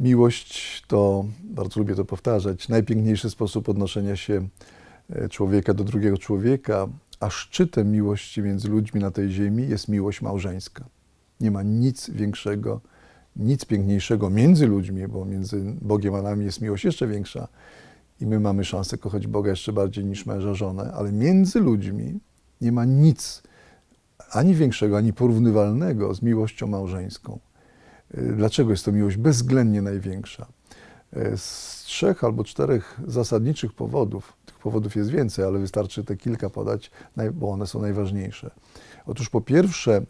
Miłość to, bardzo lubię to powtarzać, najpiękniejszy sposób odnoszenia się e, człowieka do drugiego człowieka, a szczytem miłości między ludźmi na tej ziemi jest miłość małżeńska. Nie ma nic większego, nic piękniejszego między ludźmi, bo między Bogiem a nami jest miłość jeszcze większa i my mamy szansę kochać Boga jeszcze bardziej niż męża, żonę, ale między ludźmi nie ma nic ani większego, ani porównywalnego z miłością małżeńską. Y, Dlaczego jest to miłość bezwzględnie największa? Y, Z trzech albo czterech zasadniczych powodów, tych powodów jest więcej, ale wystarczy te kilka podać, bo one są najważniejsze. Otóż po pierwsze,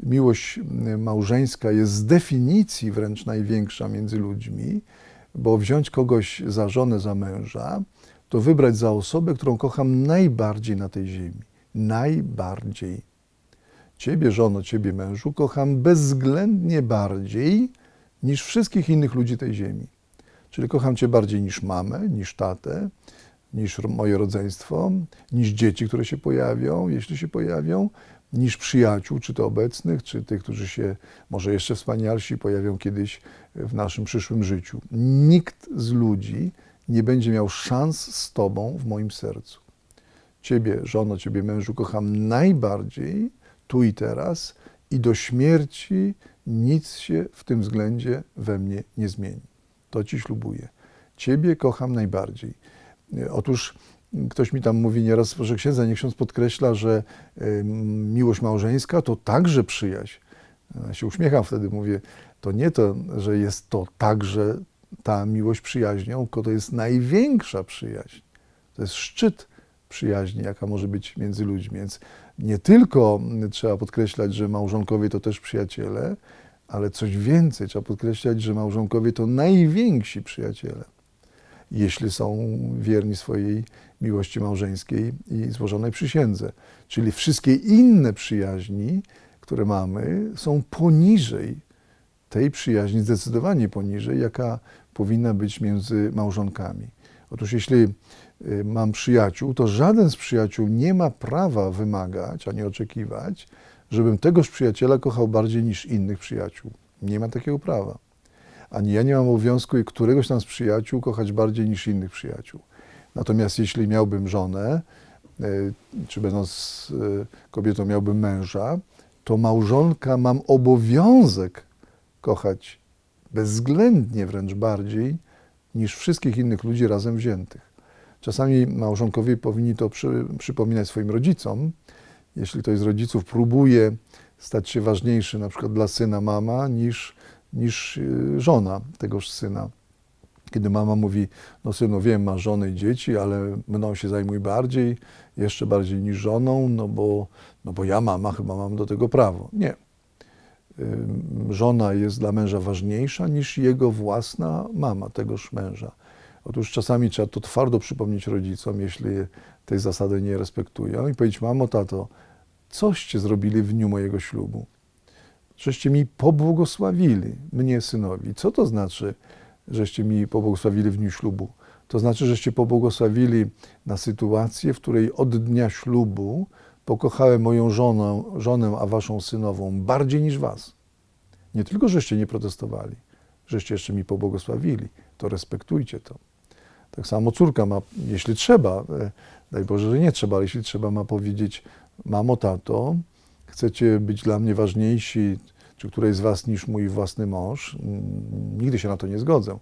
miłość małżeńska jest z definicji wręcz największa między ludźmi, bo wziąć kogoś za żonę, za męża, to wybrać za osobę, którą kocham najbardziej na tej ziemi. Najbardziej. Ciebie, żono, ciebie, mężu, kocham bezwzględnie bardziej niż wszystkich innych ludzi tej ziemi. Czyli kocham Cię bardziej niż mamę, niż tatę, niż moje rodzeństwo, niż dzieci, które się pojawią, jeśli się pojawią, niż przyjaciół, czy to obecnych, czy tych, którzy się może jeszcze wspanialsi pojawią kiedyś w naszym przyszłym życiu. Nikt z ludzi nie będzie miał szans z Tobą w moim sercu. Ciebie, żono, Ciebie, mężu, kocham najbardziej tu i teraz i do śmierci nic się w tym względzie we mnie nie zmieni. To Ci ślubuję. Ciebie kocham najbardziej. E, Otóż ktoś mi tam mówi nieraz, że księdza, niech ksiądz podkreśla, że miłość małżeńska to także przyjaźń. Ja się uśmiecham wtedy, mówię, to nie to, że jest to także ta miłość przyjaźnią, tylko to jest największa przyjaźń. To jest szczyt przyjaźni, jaka może być między ludźmi. Więc nie tylko trzeba podkreślać, że małżonkowie to też przyjaciele, ale coś więcej, trzeba podkreślać, że małżonkowie to najwięksi przyjaciele, jeśli są wierni swojej miłości małżeńskiej i złożonej przysiędze. Czyli wszystkie inne przyjaźni, które mamy, są poniżej tej przyjaźni, zdecydowanie poniżej, jaka powinna być między małżonkami. Otóż jeśli y, mam przyjaciół, to żaden z przyjaciół nie ma prawa wymagać ani oczekiwać, żebym tegoż przyjaciela kochał bardziej niż innych przyjaciół. Nie ma takiego prawa. Ani ja nie mam obowiązku któregoś tam z przyjaciół kochać bardziej niż innych przyjaciół. Natomiast jeśli miałbym żonę, y, czy będąc y, kobietą miałbym męża, to małżonka mam obowiązek kochać bezwzględnie wręcz bardziej niż wszystkich innych ludzi razem wziętych. Czasami małżonkowie powinni to przy, przypominać swoim rodzicom. Jeśli ktoś z rodziców próbuje stać się ważniejszy, na przykład dla syna mama, niż, niż y, żona tegoż syna. Kiedy mama mówi, no synu, wiem, masz żonę i dzieci, ale mną się zajmuj bardziej, jeszcze bardziej niż żoną, no bo, no bo ja mama chyba mam do tego prawo. Nie. Żona jest dla męża ważniejsza niż jego własna mama, tegoż męża. Otóż czasami trzeba to twardo przypomnieć rodzicom, jeśli tej zasady nie respektują i powiedzieć, mamo, tato, coście zrobili w dniu mojego ślubu? Żeście mi pobłogosławili, mnie synowi. Co to znaczy, żeście mi pobłogosławili w dniu ślubu? To znaczy, żeście pobłogosławili na sytuację, w której od dnia ślubu pokochałem moją żonę, żonę, a waszą synową bardziej niż was. Nie tylko, żeście nie protestowali, żeście jeszcze mi pobłogosławili, to respektujcie to. Tak samo córka ma, jeśli trzeba, e, daj Boże, że nie trzeba, ale jeśli trzeba, ma powiedzieć, mamo, tato, chcecie być dla mnie ważniejsi, czy któreś z was niż mój własny mąż, Mm, nigdy się na to nie zgodzę,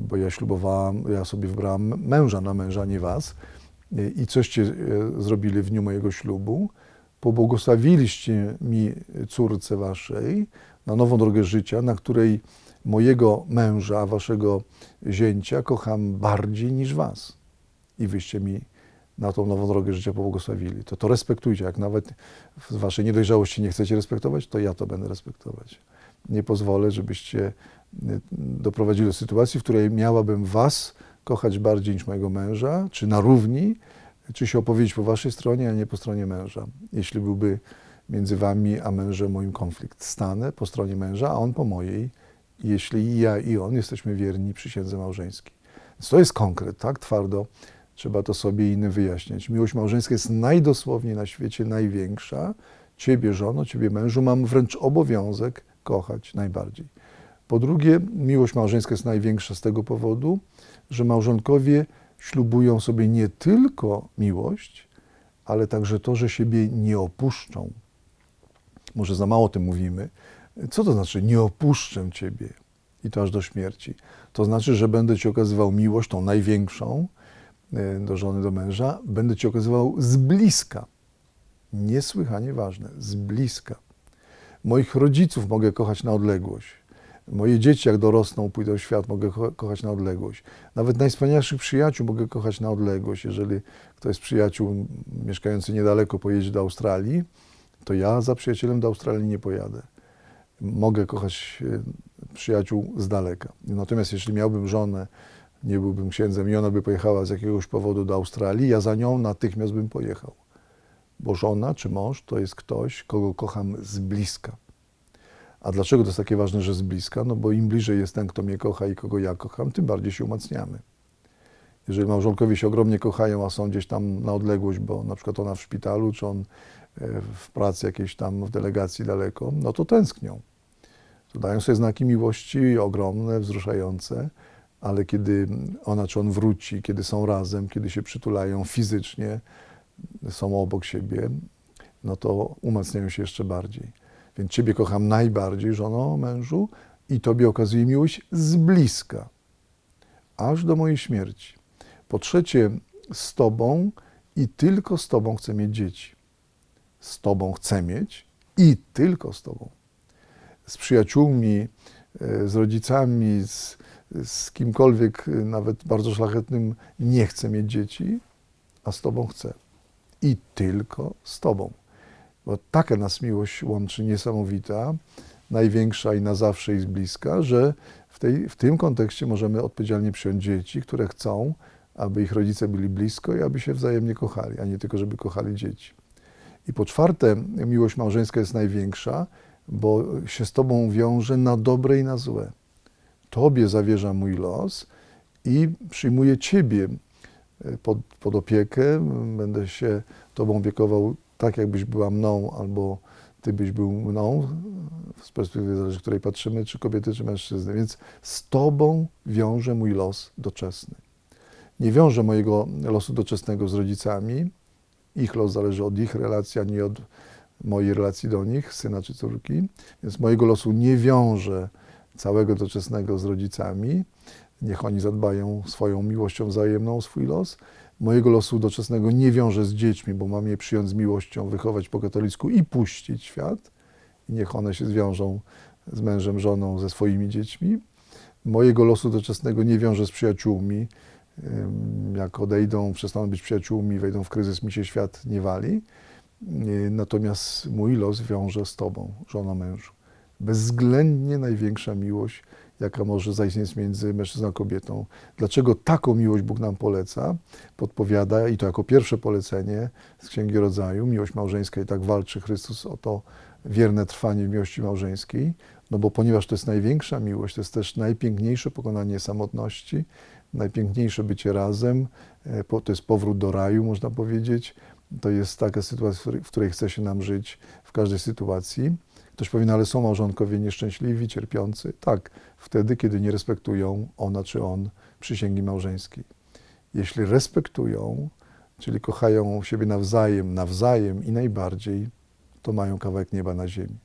bo ja ślubowałam, ja sobie wybrałam męża na męża, nie was. I coście e, zrobili w dniu mojego ślubu? Pobłogosławiliście mi córce waszej na nową drogę życia, na której mojego męża, waszego zięcia kocham bardziej niż was. I wyście mi na tą nową drogę życia pobłogosławili. To to respektujcie. Jak nawet w waszej niedojrzałości nie chcecie respektować, to ja to będę respektować. Nie pozwolę, żebyście y, doprowadzili do sytuacji, w której miałabym was kochać bardziej niż mojego męża, czy na równi, czy się opowiedzieć po waszej stronie, a nie po stronie męża. Jeśli byłby między wami a mężem moim konflikt, stanę po stronie męża, a on po mojej, jeśli i ja i on jesteśmy wierni przysiędze małżeńskiej. Więc to jest konkret, tak twardo trzeba to sobie innym wyjaśniać. Miłość małżeńska jest najdosłowniej na świecie największa. Ciebie, żono, ciebie, mężu, mam wręcz obowiązek kochać najbardziej. Po drugie, miłość małżeńska jest największa z tego powodu, że małżonkowie ślubują sobie nie tylko miłość, ale także to, że siebie nie opuszczą. Może za mało o tym mówimy. Co to znaczy nie opuszczę Ciebie i to aż do śmierci? To znaczy, że będę Ci okazywał miłość, tą największą do żony, do męża, będę Ci okazywał z bliska. Niesłychanie ważne, z bliska. Moich rodziców mogę kochać na odległość. Moje dzieci, jak dorosną, pójdą w świat, mogę ko- kochać na odległość. Nawet najwspanialszych przyjaciół mogę kochać na odległość. Jeżeli ktoś z przyjaciół mieszkający niedaleko pojedzie do Australii, to ja za przyjacielem do Australii nie pojadę. Mogę kochać e, przyjaciół z daleka. Natomiast jeśli miałbym żonę, nie byłbym księdzem i ona by pojechała z jakiegoś powodu do Australii, ja za nią natychmiast bym pojechał. Bo żona czy mąż to jest ktoś, kogo kocham z bliska. A dlaczego to jest takie ważne, że z bliska? No bo im bliżej jest ten, kto mnie kocha i kogo ja kocham, tym bardziej się umacniamy. Jeżeli małżonkowie się ogromnie kochają, a są gdzieś tam na odległość, bo na przykład ona w szpitalu, czy on e, w pracy jakiejś tam w delegacji daleko, no to tęsknią. To dają sobie znaki miłości ogromne, wzruszające, ale kiedy ona czy on wróci, kiedy są razem, kiedy się przytulają fizycznie, są obok siebie, no to umacniają się jeszcze bardziej. Więc Ciebie kocham najbardziej, żono, mężu, i Tobie okazuję miłość z bliska, aż do mojej śmierci. Po trzecie, z Tobą i tylko z Tobą chcę mieć dzieci. Z Tobą chcę mieć i tylko z Tobą. Z przyjaciółmi, e, z rodzicami, z, z kimkolwiek, e, nawet bardzo szlachetnym, nie chcę mieć dzieci, a z Tobą chcę. I tylko z Tobą. Bo taka nas miłość łączy niesamowita, największa i na zawsze i z bliska, że w, tej, w tym kontekście możemy odpowiedzialnie przyjąć dzieci, które chcą, aby ich rodzice byli blisko i aby się wzajemnie kochali, a nie tylko, żeby kochali dzieci. I po czwarte, miłość małżeńska jest największa, bo się z Tobą wiąże na dobre i na złe. Tobie zawierza mój los i przyjmuję Ciebie e, pod, pod opiekę. Będę się Tobą opiekował tak, jakbyś była mną, albo Ty byś był mną, z perspektywy zależy, której patrzymy, czy kobiety, czy mężczyzny. Więc z Tobą wiąże mój los doczesny. Nie wiążę mojego losu doczesnego z rodzicami. Ich los zależy od ich relacji, a nie od mojej relacji do nich, syna czy córki. Więc mojego losu nie wiążę całego doczesnego z rodzicami. Niech oni zadbają swoją miłością wzajemną o swój los. Mojego losu doczesnego nie wiążę z dziećmi, bo mam je przyjąć z miłością, wychować po katolicku i puścić świat. I niech one się zwiążą z mężem, żoną, ze swoimi dziećmi. Mojego losu doczesnego nie wiążę z przyjaciółmi. Jak odejdą, przestaną być przyjaciółmi, wejdą w kryzys, mi się świat nie wali. Yy, Natomiast mój los wiąże z Tobą, żono, mężu. Bezwzględnie największa miłość, jaka może zaistnieć między mężczyzną a kobietą. Dlaczego taką miłość Bóg nam poleca? Podpowiada, i to jako pierwsze polecenie z Księgi Rodzaju, miłość małżeńska i tak walczy Chrystus o to wierne trwanie w miłości małżeńskiej, no bo ponieważ to jest największa miłość, to jest też najpiękniejsze pokonanie samotności, najpiękniejsze bycie razem, e, to jest powrót do raju, można powiedzieć. To jest taka sytuacja, w której chce się nam żyć w każdej sytuacji. Ktoś powie, no ale są małżonkowie nieszczęśliwi, cierpiący. Tak, wtedy, kiedy nie respektują ona czy on przysięgi małżeńskiej. Jeśli respektują, czyli kochają siebie nawzajem, nawzajem i najbardziej, to mają kawałek nieba na ziemi.